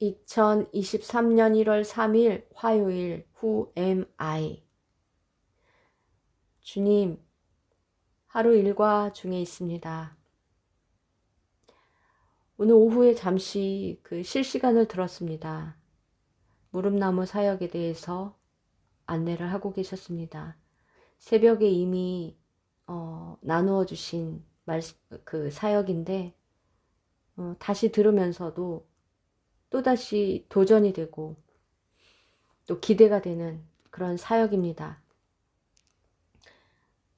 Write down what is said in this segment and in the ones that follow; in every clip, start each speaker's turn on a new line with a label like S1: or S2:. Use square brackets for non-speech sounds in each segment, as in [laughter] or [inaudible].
S1: 2023년 1월 3일 화요일 후 MI 주님 하루 일과 중에 있습니다. 오늘 오후에 잠시 그 실시간을 들었습니다. 무릎나무 사역에 대해서 안내를 하고 계셨습니다. 새벽에 이미 어, 나누어 주신 말, 그 사역인데 어, 다시 들으면서도 또다시 도전이 되고 또 기대가 되는 그런 사역입니다.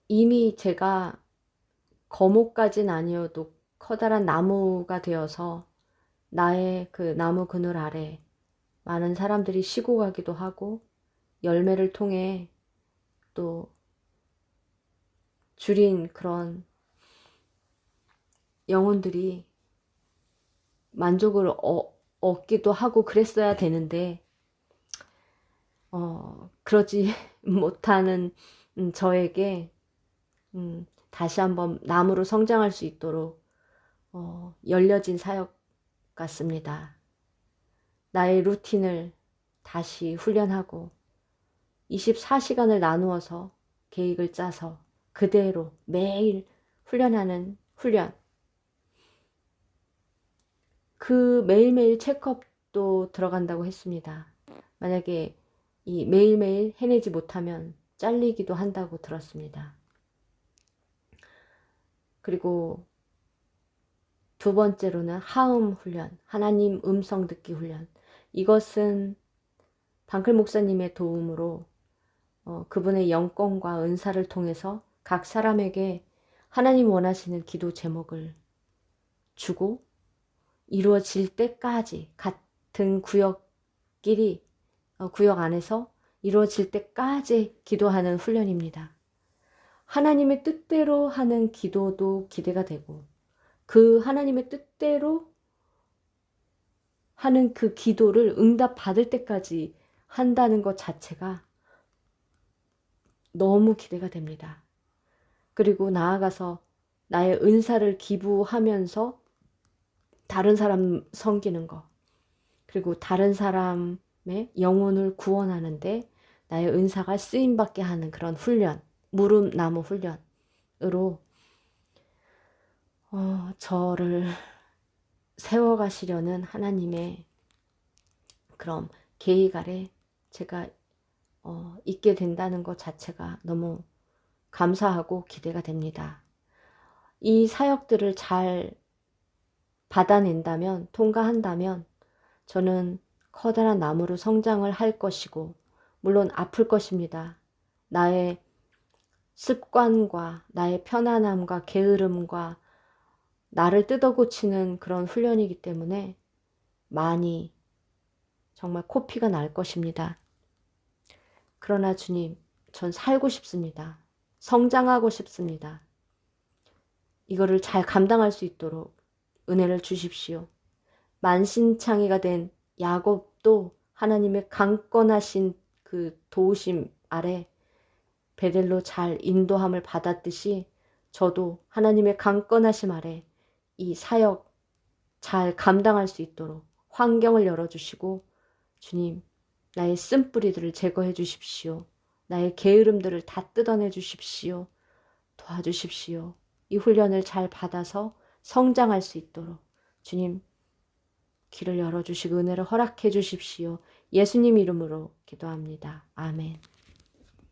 S1: 이미 제가 거목까진 아니어도 커다란 나무가 되어서 나의 그 나무 그늘 아래 많은 사람들이 쉬고 가기도 하고 열매를 통해 또 줄인 그런 영혼들이 만족을 어, 얻기도 하고 그랬어야 되는데 어, 그러지 [laughs] 못하는 음, 저에게 음, 다시 한번 나무로 성장할 수 있도록 어, 열려진 사역 같습니다. 나의 루틴을 다시 훈련하고 24시간을 나누어서 계획을 짜서 그대로 매일 훈련하는 훈련. 그 매일매일 체크업도 들어간다고 했습니다. 만약에 이 매일매일 해내지 못하면 잘리기도 한다고 들었습니다. 그리고 두 번째로는 하음 훈련, 하나님 음성 듣기 훈련. 이것은 방클 목사님의 도움으로 어, 그분의 영권과 은사를 통해서 각 사람에게 하나님 원하시는 기도 제목을 주고 이루어질 때까지 같은 구역끼리 어, 구역 안에서 이루어질 때까지 기도하는 훈련입니다. 하나님의 뜻대로 하는 기도도 기대가 되고 그 하나님의 뜻대로 하는 그 기도를 응답 받을 때까지 한다는 것 자체가 너무 기대가 됩니다. 그리고 나아가서 나의 은사를 기부하면서 다른 사람 섬기는 거, 그리고 다른 사람의 영혼을 구원하는데 나의 은사가 쓰임받게 하는 그런 훈련, 무릎 나무 훈련으로 어, 저를 세워가시려는 하나님의 그럼 계획 아래 제가 어, 있게 된다는 것 자체가 너무 감사하고 기대가 됩니다. 이 사역들을 잘 받아낸다면, 통과한다면, 저는 커다란 나무로 성장을 할 것이고, 물론 아플 것입니다. 나의 습관과 나의 편안함과 게으름과 나를 뜯어고치는 그런 훈련이기 때문에 많이 정말 코피가 날 것입니다. 그러나 주님, 전 살고 싶습니다. 성장하고 싶습니다. 이거를 잘 감당할 수 있도록 은혜를 주십시오. 만신창이가 된 야곱도 하나님의 강건하신 그 도우심 아래 베델로 잘 인도함을 받았듯이 저도 하나님의 강건하심 아래 이 사역 잘 감당할 수 있도록 환경을 열어주시고 주님 나의 쓴뿌리들을 제거해 주십시오. 나의 게으름들을 다 뜯어내 주십시오. 도와주십시오. 이 훈련을 잘 받아서 성장할 수 있도록 주님 길을 열어주시고 은혜를 허락해 주십시오. 예수님 이름으로 기도합니다. 아멘.